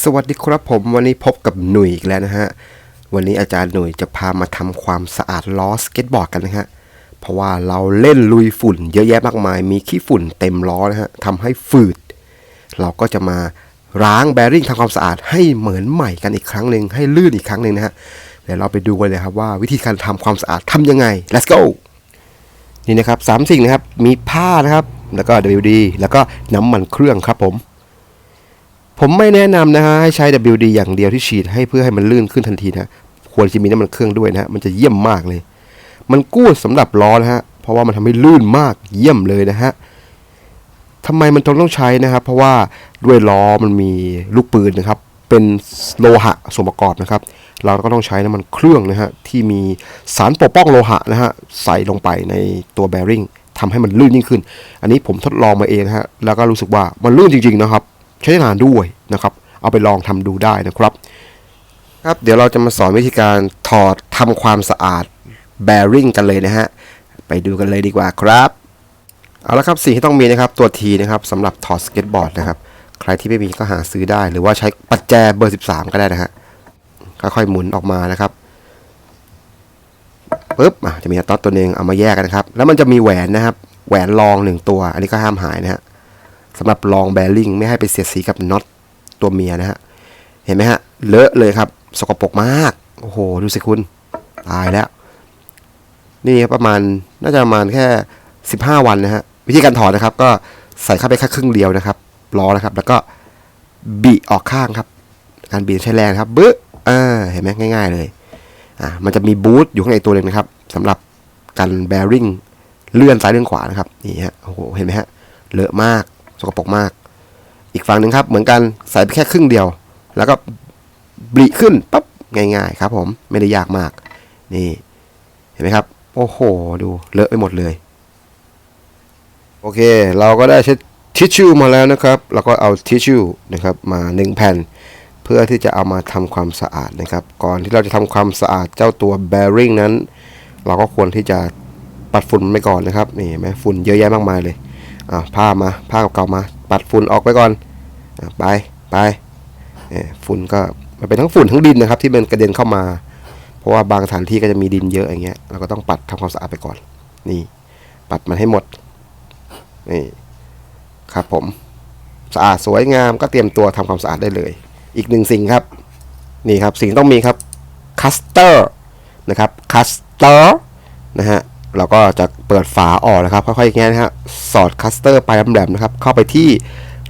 สวัสดีครับผมวันนี้พบกับหนุ่ยอีกแล้วนะฮะ วันนี้อาจารย์หนุ่ยจะพามาทำความสะอาดล้อสเก็ตบอร์ดกันนะฮะ เพราะว่าเราเล่นลุยฝุ่นเยอะแยะมากมาย มีขี้ฝุ่นเต็มล้อนะฮะทำให้ฝืด เราก็จะมาล้างแบริ่งทำความสะอาดให้เหมือนใหม่กันอีกครั้งหนึ่งให้ลื่นอีกครั้งหนึ่งนะฮะเดี๋ยวเราไปดูกันเลยครับว่าวิธีการทำความสะอาดทำยังไง let's go นี่นะครับสามสิ่งนะครับมีผ้านะครับ แล้วก็ WD แล้วก็น้ำมันเครื่องครับผม ผมไม่แนะนำนะฮะให้ใช้ WD อย่างเดียวที่ฉีดให้เพื่อให้มันลื่นขึ้นทันทีนะควรจะมีน้ำมันเครื่องด้วยนะมันจะเยี่ยมมากเลย มันกู้สำหรับล้อนะฮะเพราะว่ามันทำให้ลื่นมากเยี่ยมเลยนะฮะทำไมมันต้องต้องใช้นะครับ เพราะว่าด้วยล้อมันมีลูกปืนนะครับ เป็นโลหะส่วนประกอบนะครับ เราก็ต้องใช้น้ำมันเครื่องนะฮะที่มีสารปกป้องโลหะนะฮะใส่ลงไปในตัวแบริ่งทำให้มันลื่นยิ่งขึ้น อันนี้ผมทดลองมาเองนะฮะแล้วก็รู้สึกว่ามันลื่นจริงๆนะครับ ใช้ได้นานด้วยนะครับ เอาไปลองทำดูได้นะครับครับเดี๋ยวเราจะมาสอนวิธีการถอดทำความสะอาดแบริ่งกันเลยนะฮะไปดูกันเลยดีกว่าครับเอาละครับสิ่งที่ต้องมีนะครับตัวทีนะครับสำหรับถอดสเก็ตบอร์ดนะครับ ใครที่ไม่มีก็หาซื้อได้ หรือว่าใช้ปัจแจเบอร์ 13 ก็ได้นะฮะค่อยๆหมุนออกมานะครับปึ๊บอะจะมีน็อตตัวหนึ่งเอามาแยกกันนะครับ แล้วมันจะมีแหวนนะครับ แหวนรองหนึ่งตัว อันนี้ก็ห้ามหายนะฮะ สำหรับรองแบริ่งไม่ให้ไปเสียดสีกับน็อตตัวเมียนะฮะ เห็นไหมฮะ เลอะเลยครับ สกปรกมาก โอ้โห ดูสิคุณ ตายแล้ว นี่ประมาณน่าจะประมาณแค่ 15 วันนะฮะ วิธีการถอดนะครับ ก็ใส่เข้าไปแค่ครึ่งเดียวนะครับล้อนะครับ แล้วก็บีออกข้างครับ การบีใช้แรงครับบึ๊อ่าเห็นไหมง่าย ๆ เลยอ่ามันจะมีบูทอยู่ข้างในตัวหนึ่งนะครับสำหรับกันแบริ่งเลื่อนซ้ายเลื่อนขวานะครับนี่ฮะโอ้โหเห็นไหมฮะเลอะมาก สกปรกมาก อีกฝั่งหนึ่งครับ เหมือนกันใส่ไปแค่ครึ่งเดียว แล้วก็บริขึ้นปั๊บง่ายๆ ครับ ผมไม่ได้ยากมาก นี่ เห็นไหมครับ โอ้โห ดูเลอะไปหมดเลย โอเค เราก็ได้เช็ดทิชชู่มาแล้วนะครับ แล้วก็เอาทิชชู่นะครับ มาหนึ่งแผ่น เพื่อที่จะเอามาทำความสะอาดนะครับ ก่อนที่เราจะทำความสะอาดเจ้าตัว bearing นั้น เราก็ควรที่จะปัดฝุ่นมันไปก่อนนะครับ นี่เห็นไหมฝุ่นเยอะแยะมากมายเลย อ่าผ้ามาผ้าเก่ามา ปัดฝุ่นออกไปก่อนอไปไปฝุ่นก็มันเป็นทั้งฝุ่นทั้งดินนะครับ ที่มันกระเด็นเข้ามา เพราะว่าบางสถานที่ก็จะมีดินเยอะอย่างเงี้ยเราก็ต้องปัดทำความสะอาดไปก่อน นี่ ปัดมันให้หมดนี่ครับผมสะอาดสวยงามก็เตรียมตัวทำความสะอาดได้เลย อีกหนึ่งสิ่งครับ นี่ครับสิ่งต้องมีครับคัสเตอร์นะครับคัสเตอร์นะฮะ เราก็จะเปิดฝาออกนะครับค่อยๆแง่นะฮะสอดคัสเตอร์ปลายแหลมๆนะครับ เข้าไปที่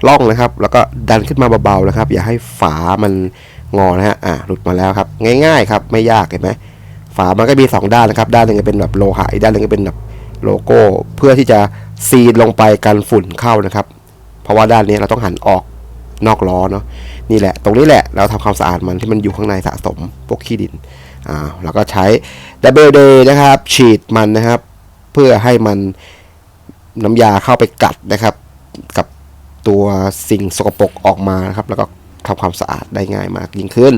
ร่องนะครับ แล้วก็ดันขึ้นมาเบาๆนะครับ อย่าให้ฝามันงอนะฮะอ่าหลุดมาแล้วครับ ง่ายๆครับไม่ยากเห็นไหมฝามันก็มี 2 ด้านนะครับ ด้านหนึ่งจะเป็นแบบโลหะอีกด้านหนึ่งก็เป็นแบบโลโก้ เพื่อที่จะซีนลงไปกันฝุ่นเข้านะครับ เพราะว่าด้านนี้เราต้องหันออกนอกล้อเนาะนี่แหละ ตรงนี้แหละเราทำความสะอาดมันที่มันอยู่ข้างในสะสมพวกขี้ดิน อ่าแล้วก็ใช้ดับเบิลเดย์นะครับ ฉีดมันนะครับ เพื่อให้มันน้ำยาเข้าไปกัดนะครับ กับตัวสิ่งสกปรกออกมานะครับ แล้วก็ทำความสะอาดได้ง่ายมากยิ่งขึ้น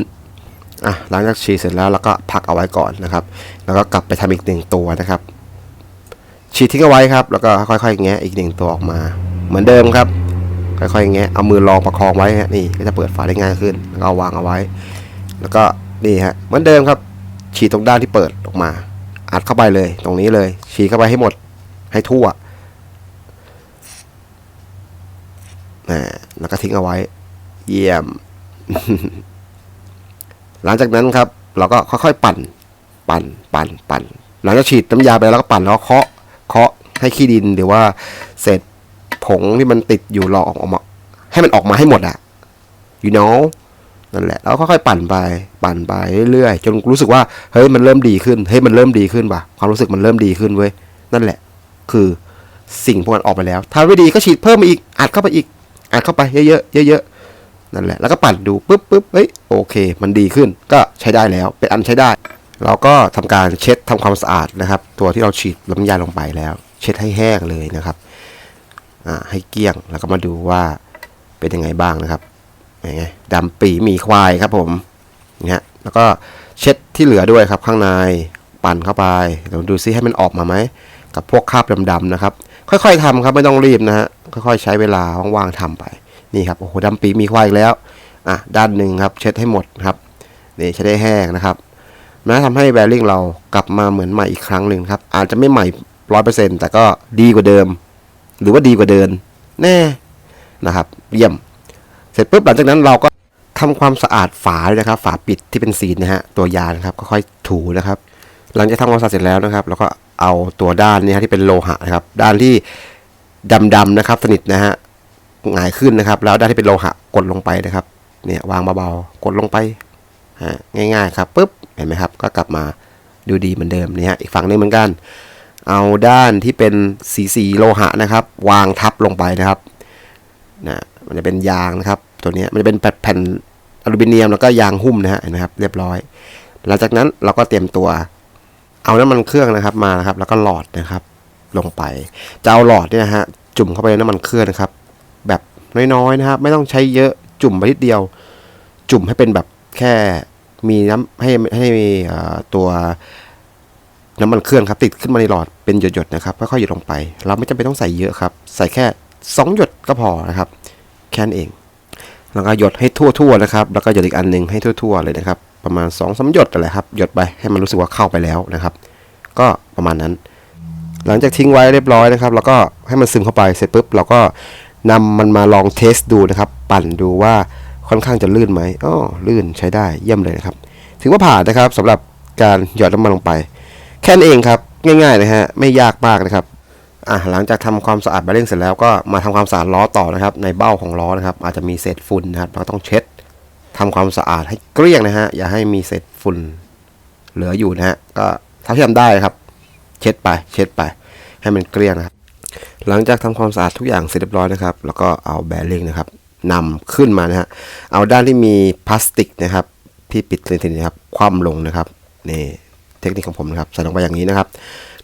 อะหลังจากฉีดเสร็จแล้วเราก็พักเอาไว้ก่อนนะครับ แล้วก็กลับไปทำอีกหนึ่งตัวนะครับ ฉีดทิ้งเอาไว้ครับ แล้วก็ค่อยๆแงะอีกหนึ่งตัวออกมา เหมือนเดิมครับ ค่อยๆแงะเอามือรองประคองไว้ฮะนี่ก็จะเปิดฝาได้ง่ายขึ้นแล้วก็เอาวางเอาไว้ แล้วก็นี่ฮะเหมือนเดิมครับ ฉีดตรงด้านที่เปิดออกมา อัดเข้าไปเลย ตรงนี้เลย ฉีดเข้าไปให้หมด ให้ทั่วนะแล้วก็ทิ้งเอาไว้ เยี่ยม หลังจากนั้นครับ เราก็ค่อยๆปั่น ปั่น ปั่น ปั่น หลังจากฉีดน้ำยาไปแล้วก็ปั่นแล้วเคาะ เคาะให้ขี้ดินหรือว่าเศษผงที่มันติดอยู่หลอกออกมา ให้มันออกมาให้หมดอะ you know นั่นแหละแล้วค่อยๆปั่นไปปั่นไปเรื่อยๆจนรู้สึกว่าเฮ้ยมันเริ่มดีขึ้นเฮ้ยมันเริ่มดีขึ้นป่ะความรู้สึกมันเริ่มดีขึ้นเว้ยนั่นแหละ คือสิ่งพวกนั้นออกไปแล้ว ถ้าไม่ดีก็ฉีดเพิ่มมาอีกอัดเข้าไปอีกอัดเข้าไปเยอะๆเยอะๆนั่นแหละแล้วก็ปั่นดูปุ๊บปุ๊บเฮ้ยโอเค มันดีขึ้นก็ใช้ได้แล้วเป็นอันใช้ได้เราก็ทำการเช็ดทำความสะอาดนะครับ ตัวที่เราฉีดน้ำยาลงไปแล้ว เช็ดให้แห้งเลยนะครับอ่าให้เกลี้ยงแล้วก็มาดูว่าเป็นยังไงบ้างนะครับ ไงดำปีมีควายครับผมนะฮะแล้วก็เช็ดที่เหลือด้วยครับข้างในปั่นเข้าไปเดี๋ยวดูซิให้มันออกมาไหมกับพวกคราบดำๆนะครับ ค่อยๆทำครับไม่ต้องรีบนะฮะค่อยๆใช้เวลาว่างๆทำไปนี่ครับโอ้โหดำปีมีควายอีกแล้วอะด้านหนึ่งครับเช็ดให้หมดครับนี่เช็ดให้แห้งนะครับนะทำให้แบริ่งเรากลับมาเหมือนใหม่อีกครั้งหนึ่งครับ อาจจะไม่ใหม่ร้อยเปอร์เซ็นต์แต่ก็ดีกว่าเดิม หรือว่าดีกว่าเดิมแน่นะครับ เยี่ยม เสร็จปุ๊บหลังจากนั้นเราก็ทำความสะอาดฝาด้วยนะครับ ฝาปิดที่เป็นซีนนะฮะตัวยานะครับก็ค่อยถูนะครับ หลังจากทำความสะอาดเสร็จแล้วนะครับเราก็เอาตัวด้านนี้ที่เป็นโลหะนะครับ ด้านที่ดำๆนะครับ สนิทนะฮะหงายขึ้นนะครับ แล้วด้านที่เป็นโลหะกดลงไปนะครับ เนี่ยวางเบาๆกดลงไปฮะง่ายๆครับปุ๊บเห็นไหมครับ ก็กลับมาดูดีเหมือนเดิมนี่ฮะอีกฝั่งนึงเหมือนกัน เอาด้านที่เป็นสีสีโลหะนะครับ วางทับลงไปนะครับนะ มันจะเป็นยางนะครับ ตัวนี้มันจะเป็นแผ่นอลูมิเนียมแล้วก็ยางหุ้มนะฮะเห็นไหมครับ เรียบร้อย หลังจากนั้นเราก็เตรียมตัว เอาน้ำมันเครื่องนะครับมานะครับ แล้วก็หลอดนะครับ ลงไปจะเอาหลอดเนี่ยฮะจุ่มเข้าไปในน้ำมันเครื่องนะครับ แบบน้อยๆนะครับ ไม่ต้องใช้เยอะจุ่มไปนิดเดียว จุ่มให้เป็นแบบแค่มีน้ำให้ให้มีตัวน้ำมันเครื่องครับติดขึ้นมาในหลอดเป็นหยดๆนะครับค่อยๆหยดลงไป เราไม่จำเป็นต้องใส่เยอะครับ ใส่แค่สองหยดก็พอนะครับ แค่นั้นเองแล้วก็หยดให้ทั่วๆนะครับ แล้วก็หยดอีกอันหนึ่งให้ทั่วๆเลยนะครับ ประมาณ2องสามหยดอะไรครับหยดไปให้มันรู้สึกว่าเข้าไปแล้วนะครับ ก็ประมาณนั้น หลังจากทิ้งไว้เรียบร้อยนะครับ แล้วก็ให้มันซึมเข้าไปเสร็จปุ๊บเราก็นำมันมาลองเทสดูนะครับ ปั่นดูว่าค่อนข้างจะลื่นไหมอ๋อลื่นใช้ได้เยี่ยมเลยนะครับ ถือว่าผ่านนะครับสำหรับการหยอดน้ำมันลงไป แค่นั้นเองครับ ง่ายๆนะฮะไม่ยากมากนะครับ อะหลังจากทำความสะอาดแบริ่งเสร็จแล้วก็มาทำความสะอาดล้อต่อนะครับ ในเบ้าของล้อนะครับ อาจจะมีเศษฝุ่นนะครับ เราก็ต้องเช็ดทำความสะอาดให้เกลี้ยงนะฮะอย่าให้มีเศษฝุ่นเหลืออยู่นะฮะก็เท่าที่ทำได้ครับ เช็ดไป เช็ดไป ให้มันเกลี้ยงนะครับหลังจากทำความสะอาดทุกอย่างเสร็จเรียบร้อยนะครับ แล้วก็เอาแบริ่งนะครับนำขึ้นมานะฮะเอาด้านที่มีพลาสติกนะครับ ที่ปิดสนิทนะครับคว่ำลงนะครับนี่ เทคนิคของผมนะครับใส่ลงไปอย่างนี้นะครับ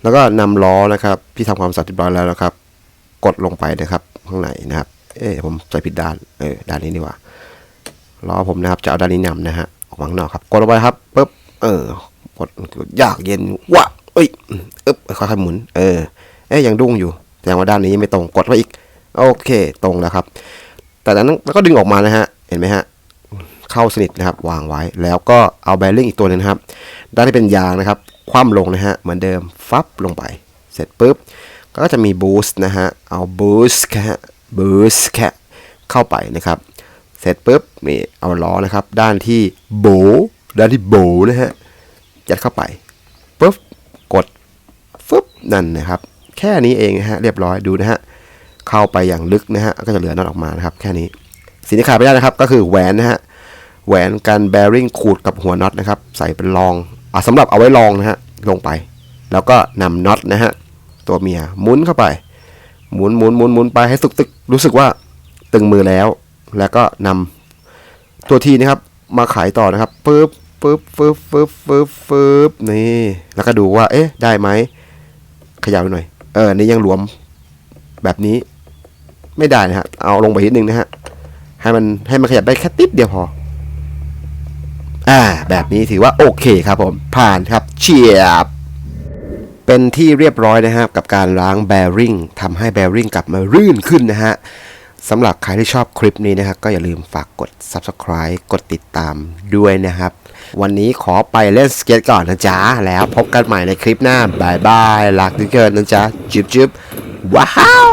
แล้วก็นำล้อนะครับ ที่ทำความสะอาดเรียบร้อยแล้วนะครับ กดลงไปนะครับข้างในนะครับ เอ๊ผมใส่ผิดด้านเออด้านนี้ดีกว่าล้อผมนะครับจะเอาด้านนี้นำนะฮะออกมาข้างนอกครับ กดลงไปครับปุ๊บเออกดยากเย็นวะเอ้ยอึ๊บค่อยๆหมุน เออเอ๊ยังดุ้งอยู่แสดงว่าด้านนี้ยังไม่ตรงกดไว้อีก โอเค ตรงแล้วครับ แต่จากนั้นก็ดึงออกมานะฮะ เห็นไหมฮะ เข้าสนิทนะครับ วางไว้ แล้วก็เอาแบริ่งอีกตัวหนึงนะครับ ด้านที่เป็นยางนะครับ คว่ำลงนะฮะ เหมือนเดิม ฟับลงไป เสร็จปุ๊บ ก็จะมีบูสต์นะฮะ เอาบูสต์แค่บูสต์แค่เข้าไปนะครับ เสร็จปุ๊บ นี่ เอาล้อนะครับ ด้านที่โบว์ด้านที่โบว์นะฮะ ยัดเข้าไปปุ๊บ กดฟึบนั่นนะครับ แค่นี้เองนะฮะ เรียบร้อย ดูนะฮะ เข้าไปอย่างลึกนะฮะ ก็จะเหลือน็อตออกมานะครับ แค่นี้สิ่งที่ขาดไม่ได้นะครับก็คือแหวนนะฮะ แหวนกันแบริ่งขูดกับหัวน็อตนะครับ ใส่เป็นรองอะสำหรับเอาไว้รองนะฮะลงไป แล้วก็นำน็อตนะฮะตัวเมียหมุนเข้าไป หมุนหมุนหมุนหมุนไปให้สึกตึกรู้สึกว่าตึงมือแล้ว แล้วก็นำตัวทีนะครับมาขายต่อนะครับปึ๊บปึ๊บปึ๊บปึ๊บปึ๊บปึ๊บนี่แล้วก็ดูว่าเอ๊ะได้ไหมขยับหน่อยเออนี่ยังหลวมแบบนี้ไม่ได้นะฮะเอาลงไปนิดนึงนะฮะให้มันให้มันขยับได้แค่ติดเดียวพอ อ่า แบบนี้ถือว่าโอเคครับผม ผ่านครับเฉียบ เป็นที่เรียบร้อยนะครับ กับการล้างแบริ่งทำให้แบริ่งกลับมารื่นขึ้นนะฮะสำหรับใครที่ชอบคลิปนี้นะครับ ก็อย่าลืมฝากกด subscribe กดติดตามด้วยนะครับ วันนี้ขอไปเล่นสเก็ตก่อนนะจ๊ะ แล้วพบกันใหม่ในคลิปหน้าบายบายรักทุกคนนะจ๊ะจุ๊บจุ๊บว้าว